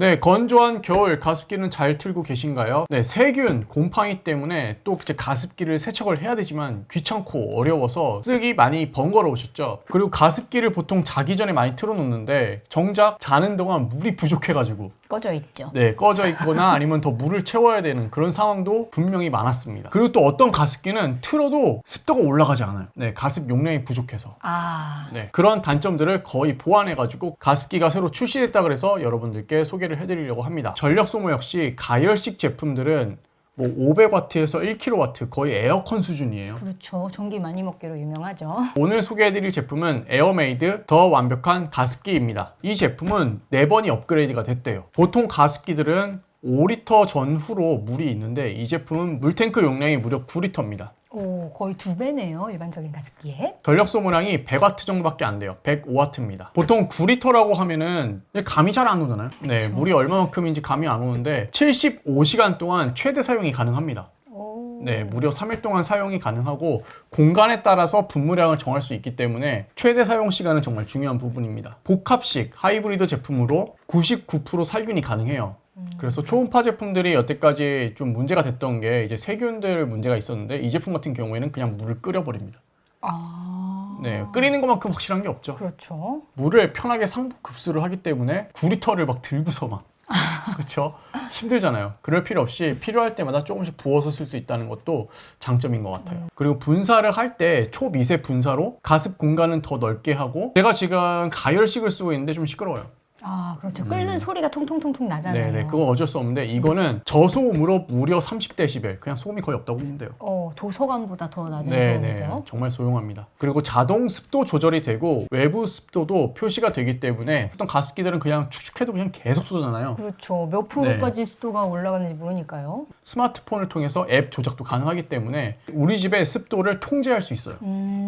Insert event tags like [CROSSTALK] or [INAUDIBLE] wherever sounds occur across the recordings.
네, 건조한 겨울 가습기는 잘 틀고 계신가요? 네, 세균, 곰팡이 때문에 또 이제 가습기를 세척을 해야 되지만 귀찮고 어려워서 쓰기 많이 번거로우셨죠? 그리고 가습기를 보통 자기 전에 많이 틀어놓는데 정작 자는 동안 물이 부족해가지고 꺼져 있죠. 네, 꺼져 있거나 아니면 더 물을 채워야 되는 그런 상황도 분명히 많았습니다. 그리고 또 어떤 가습기는 틀어도 습도가 올라가지 않아요. 네, 가습 용량이 부족해서. 아, 네, 그런 단점들을 거의 보완해가지고 가습기가 새로 출시됐다 그래서 여러분들께 소개를 해드리려고 합니다. 전력 소모 역시 가열식 제품들은 뭐 500W에서 1kW 거의 에어컨 수준이에요. 그렇죠. 전기 많이 먹기로 유명하죠. 오늘 소개해드릴 제품은 에어메이드 더 완벽한 가습기입니다. 이 제품은 4번이 업그레이드가 됐대요. 보통 가습기들은 5리터 전후로 물이 있는데 이 제품은 물탱크 용량이 무려 9리터입니다. 오, 거의 두 배네요. 일반적인 가습기에. 전력 소모량이 100W 정도밖에 안 돼요. 105W입니다. 보통 9리터라고 하면은 감이 잘 안 오잖아요. 네, 물이 얼마만큼인지 감이 안 오는데 75시간 동안 최대 사용이 가능합니다. 오. 네, 무려 3일 동안 사용이 가능하고 공간에 따라서 분무량을 정할 수 있기 때문에 최대 사용 시간은 정말 중요한 부분입니다. 복합식 하이브리드 제품으로 99% 살균이 가능해요. 그래서 초음파 제품들이 여태까지 좀 문제가 됐던 게 이제 세균들 문제가 있었는데 이 제품 같은 경우에는 그냥 물을 끓여버립니다. 아. 네, 끓이는 것만큼 확실한 게 없죠. 그렇죠. 물을 편하게 상부 급수를 하기 때문에 9리터를 막 들고서 막 [LAUGHS] 그렇죠 힘들잖아요 그럴 필요 없이 필요할 때마다 조금씩 부어서 쓸 수 있다는 것도 장점인 것 같아요 그리고 분사를 할 때 초미세 분사로 가습 공간은 더 넓게 하고 제가 지금 가열식을 쓰고 있는데 좀 시끄러워요 아, 그렇죠. 끓는 소리가 통통통통 나잖아요. 네네 그건 어쩔 수 없는데 이거는 저소음으로 무려 30데시벨 그냥 소음이 거의 없다고 보면 돼요 어, 도서관보다 더 낮은 소음이죠. 정말 소용합니다 그리고 자동 습도 조절이 되고 외부 습도도 표시가 되기 때문에 어떤 가습기들은 그냥 축축해도 그냥 계속 쏘잖아요 그렇죠. 몇 프로까지 습도가 올라가는지 모르니까요. 스마트폰을 통해서 앱 조작도 가능하기 때문에 우리 집의 습도를 통제할 수 있어요. 음,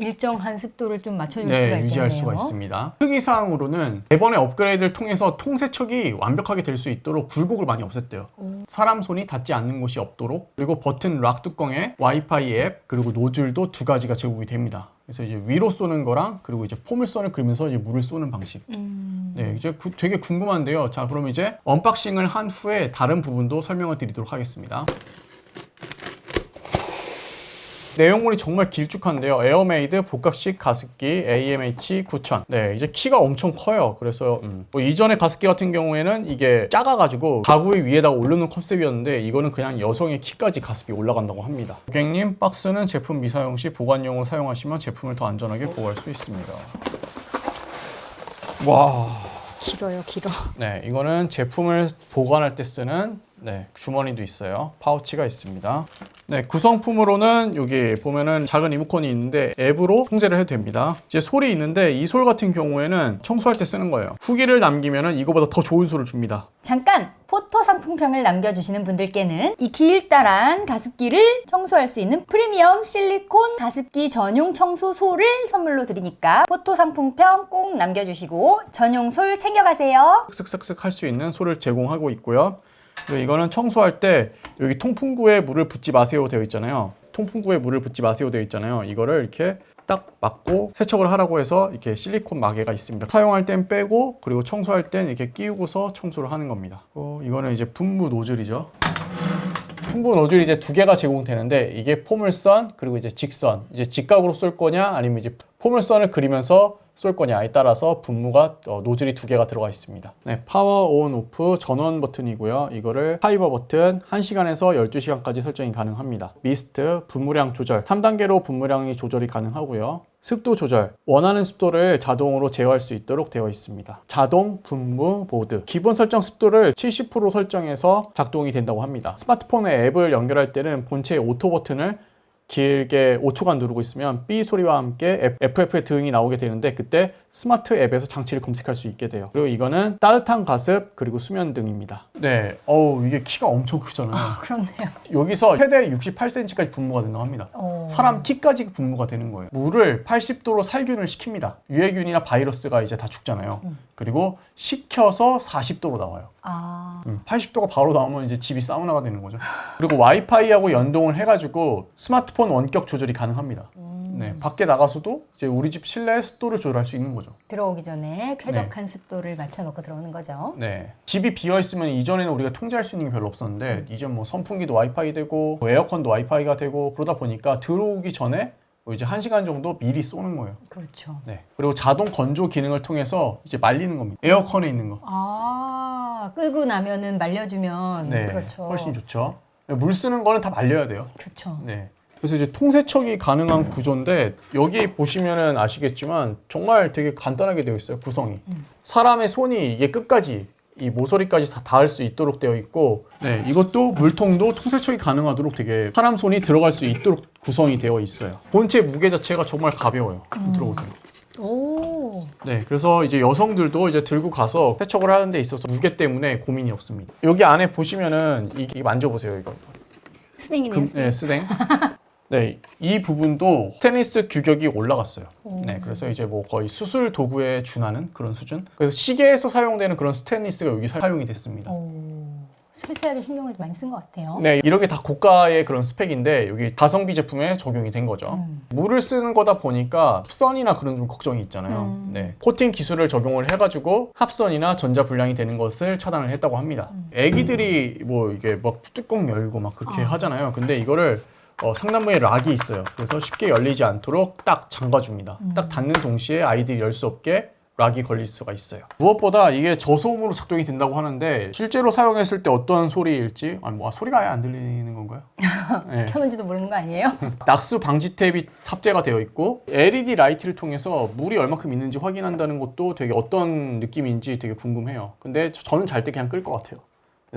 일정한 습도를 좀 맞춰줄 수가 네, 있겠네요. 유지할 수가 있습니다. 특이사항으로는 이번에 업그레이드를 통해서 통세척이 완벽하게 될 수 있도록 굴곡을 많이 없앴대요. 사람 손이 닿지 않는 곳이 없도록 그리고 버튼 락 뚜껑에 와이파이 앱 그리고 노즐도 두 가지가 제공이 됩니다. 그래서 이제 위로 쏘는 거랑 그리고 이제 포물선을 그리면서 이제 물을 쏘는 방식. 음, 네, 이제 구- 되게 궁금한데요. 자, 그럼 이제 언박싱을 한 후에 다른 부분도 설명을 드리도록 하겠습니다. 내용물이 정말 길쭉한데요. 에어메이드 복합식 가습기 AMH 9000. 네, 이제 키가 엄청 커요. 그래서 음, 뭐 이전의 가습기 같은 경우에는 이게 작아가지고 가구 위에다가 올려놓은 컨셉이었는데 이거는 그냥 여성의 키까지 가습기 올라간다고 합니다. 고객님, 박스는 제품 미사용 시 보관용으로 사용하시면 제품을 더 안전하게 보호할 수 있습니다. 와. 길어요, 길어. 네, 이거는 제품을 보관할 때 쓰는 네, 주머니도 있어요. 파우치가 있습니다. 네, 구성품으로는 여기 보면은 작은 리모컨이 있는데 앱으로 통제를 해도 됩니다. 이제 솔이 있는데 이 솔 같은 경우에는 청소할 때 쓰는 거예요. 후기를 남기면은 이거보다 더 좋은 솔을 줍니다. 잠깐 포토 상품평을 남겨주시는 분들께는 이 길다란 가습기를 청소할 수 있는 프리미엄 실리콘 가습기 전용 청소 솔을 선물로 드리니까 포토 상품평 꼭 남겨주시고 전용 솔 챙겨가세요. 쓱쓱쓱 할수 있는 솔을 제공하고 있고요. 이거는 청소할 때 여기 통풍구에 물을 붓지 마세요 되어 있잖아요. 통풍구에 물을 붓지 마세요 되어 있잖아요. 이거를 이렇게 딱 막고 세척을 하라고 해서 이렇게 실리콘 마개가 있습니다. 사용할 땐 빼고 그리고 청소할 땐 이렇게 끼우고서 청소를 하는 겁니다. 어, 이거는 이제 분무 노즐이죠. 풍부 노즐이 이제 두 개가 제공되는데 이게 포물선 그리고 이제 직선 이제 직각으로 쏠 거냐 아니면 이제 포물선을 그리면서 쏠 거냐에 따라서 분무가 어, 노즐이 두 개가 들어가 있습니다. 네, 파워 온 오프 전원 버튼이고요. 이거를 타이머 버튼 1시간에서 12시간까지 설정이 가능합니다. 미스트 분무량 조절 3단계로 분무량이 조절이 가능하고요. 습도 조절 원하는 습도를 자동으로 제어할 수 있도록 되어 있습니다. 자동 분무 모드 기본 설정 습도를 70% 설정해서 작동이 된다고 합니다. 스마트폰에 앱을 연결할 때는 본체 오토 버튼을 길게 5초간 누르고 있으면 삐 소리와 함께 FF의 등이 나오게 되는데 그때 스마트 앱에서 장치를 검색할 수 있게 돼요. 그리고 이거는 따뜻한 가습 그리고 수면 등입니다. 네, 어우 이게 키가 엄청 크잖아요. 그렇네요. 여기서 최대 68cm까지 분무가 된다고 합니다. 어. 사람 키까지 분무가 되는 거예요. 물을 80도로 살균을 시킵니다. 유해균이나 바이러스가 이제 다 죽잖아요. 그리고 식혀서 40도로 나와요. 아, 음, 80도가 바로 나오면 이제 집이 사우나가 되는 거죠. 그리고 와이파이하고 연동을 해가지고 스마트폰 원격 조절이 가능합니다. 네, 네, 밖에 나가서도 이제 우리 집 실내 습도를 조절할 수 있는 거죠. 들어오기 전에 쾌적한 습도를 맞춰놓고 들어오는 거죠. 네. 집이 비어 있으면 이전에는 우리가 통제할 수 있는 게 별로 없었는데 이제 뭐 선풍기도 와이파이 되고 뭐 에어컨도 와이파이가 되고 그러다 보니까 들어오기 전에 뭐 이제 한 시간 정도 미리 쏘는 거예요. 그렇죠. 네. 그리고 자동 건조 기능을 통해서 이제 말리는 겁니다. 에어컨에 있는 거. 아 끄고 나면은 말려주면 네. 그렇죠. 훨씬 좋죠. 물 쓰는 거는 다 말려야 돼요. 그렇죠. 네. 그래서 이제 통세척이 가능한 구조인데 여기 보시면은 아시겠지만 정말 되게 간단하게 되어 있어요 구성이 사람의 손이 이게 끝까지 이 모서리까지 다 닿을 수 있도록 되어 있고 네 이것도 물통도 통세척이 가능하도록 되게 사람 손이 들어갈 수 있도록 구성이 되어 있어요 본체 무게 자체가 정말 가벼워요 들어보세요 오. 네, 그래서 이제 여성들도 이제 들고 가서 세척을 하는 데 있어서 무게 때문에 고민이 없습니다. 여기 안에 보시면은 이게 만져보세요, 이거. 스닝이네요. 금, 스닝. 네, 스댕. [LAUGHS] 네, 이 부분도 테니스 규격이 올라갔어요. 네, 그래서 이제 뭐 거의 수술 도구에 준하는 그런 수준. 그래서 시계에서 사용되는 그런 스테인리스가 여기 사용이 됐습니다. 오. 세세하게 신경을 많이 쓴 것 같아요. 네, 이런 게 다 고가의 그런 스펙인데 여기 가성비 제품에 적용이 된 거죠. 음. 물을 쓰는 거다 보니까 합선이나 그런 좀 걱정이 있잖아요. 음. 네, 코팅 기술을 적용을 해가지고 합선이나 전자 불량이 되는 것을 차단을 했다고 합니다. 음. 애기들이 뭐 이게 막 뚜껑 열고 막 그렇게 아. 하잖아요. 근데 이거를 어, 상단부에 락이 있어요. 그래서 쉽게 열리지 않도록 딱 잠가줍니다. 음. 딱 닫는 동시에 아이들이 열 수 없게 락이 걸릴 수가 있어요. 무엇보다 이게 저소음으로 작동이 된다고 하는데 실제로 사용했을 때 어떤 소리일지 아니 뭐 아, 소리가 아예 안 들리는 건가요? [LAUGHS] 네. 켰는지도 모르는 거 아니에요? [LAUGHS] 낙수 방지 탭이 탑재가 되어 있고 LED 라이트를 통해서 물이 얼마큼 있는지 확인한다는 것도 되게 어떤 느낌인지 되게 궁금해요. 근데 저- 저는 잘 때 그냥 끌 것 같아요.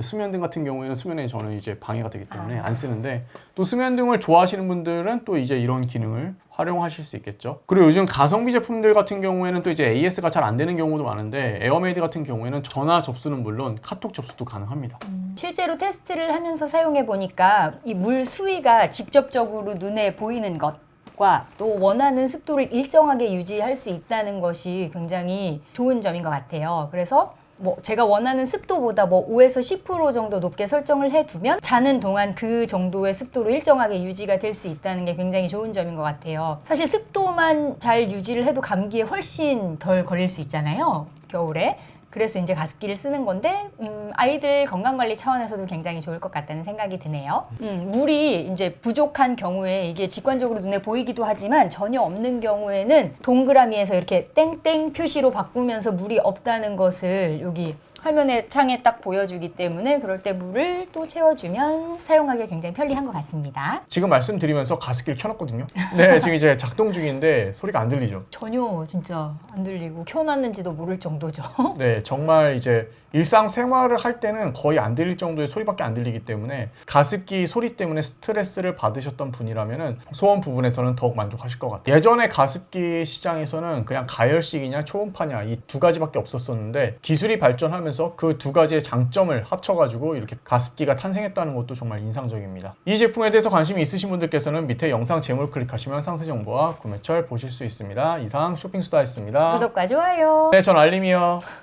수면등 같은 경우에는 수면에 저는 이제 방해가 되기 때문에 안 쓰는데 또 수면등을 좋아하시는 분들은 또 이제 이런 기능을 활용하실 수 있겠죠. 그리고 요즘 가성비 제품들 같은 경우에는 또 이제 AS가 잘 안 되는 경우도 많은데 에어메이드 같은 경우에는 전화 접수는 물론 카톡 접수도 가능합니다. 실제로 테스트를 하면서 사용해 보니까 이 물 수위가 직접적으로 눈에 보이는 것 과 또 원하는 습도를 일정하게 유지할 수 있다는 것이 굉장히 좋은 점인 것 같아요. 그래서 뭐 제가 원하는 습도보다 뭐 5에서 10% 정도 높게 설정을 해두면 자는 동안 그 정도의 습도로 일정하게 유지가 될 수 있다는 게 굉장히 좋은 점인 것 같아요. 사실 습도만 잘 유지를 해도 감기에 훨씬 덜 걸릴 수 있잖아요. 겨울에. 그래서 이제 가습기를 쓰는 건데 음, 아이들 건강 관리 차원에서도 굉장히 좋을 것 같다는 생각이 드네요. 음, 물이 이제 부족한 경우에 이게 직관적으로 눈에 보이기도 하지만 전혀 없는 경우에는 동그라미에서 이렇게 땡땡 표시로 바꾸면서 물이 없다는 것을 여기 화면에 창에 딱 보여주기 때문에 그럴 때 물을 또 채워주면 사용하기 굉장히 편리한 것 같습니다. 지금 말씀드리면서 가습기를 켜놨거든요. [LAUGHS] 네, 지금 이제 작동 중인데 소리가 안 들리죠. 전혀 진짜 안 들리고 켜놨는지도 모를 정도죠. [LAUGHS] 네, 정말 이제 일상 생활을 할 때는 거의 안 들릴 정도의 소리밖에 안 들리기 때문에 가습기 소리 때문에 스트레스를 받으셨던 분이라면은 소음 부분에서는 더욱 만족하실 것 같아요. 예전에 가습기 시장에서는 그냥 가열식이냐 초음파냐 이 두 가지밖에 없었었는데 기술이 발전하면서 그 두 가지의 장점을 합쳐가지고 이렇게 가습기가 탄생했다는 것도 정말 인상적입니다. 이 제품에 대해서 관심이 있으신 분들께서는 밑에 영상 제목을 클릭하시면 상세 정보와 구매처를 보실 수 있습니다. 이상 쇼핑수다였습니다. 구독과 좋아요. 네, 전 알림이요.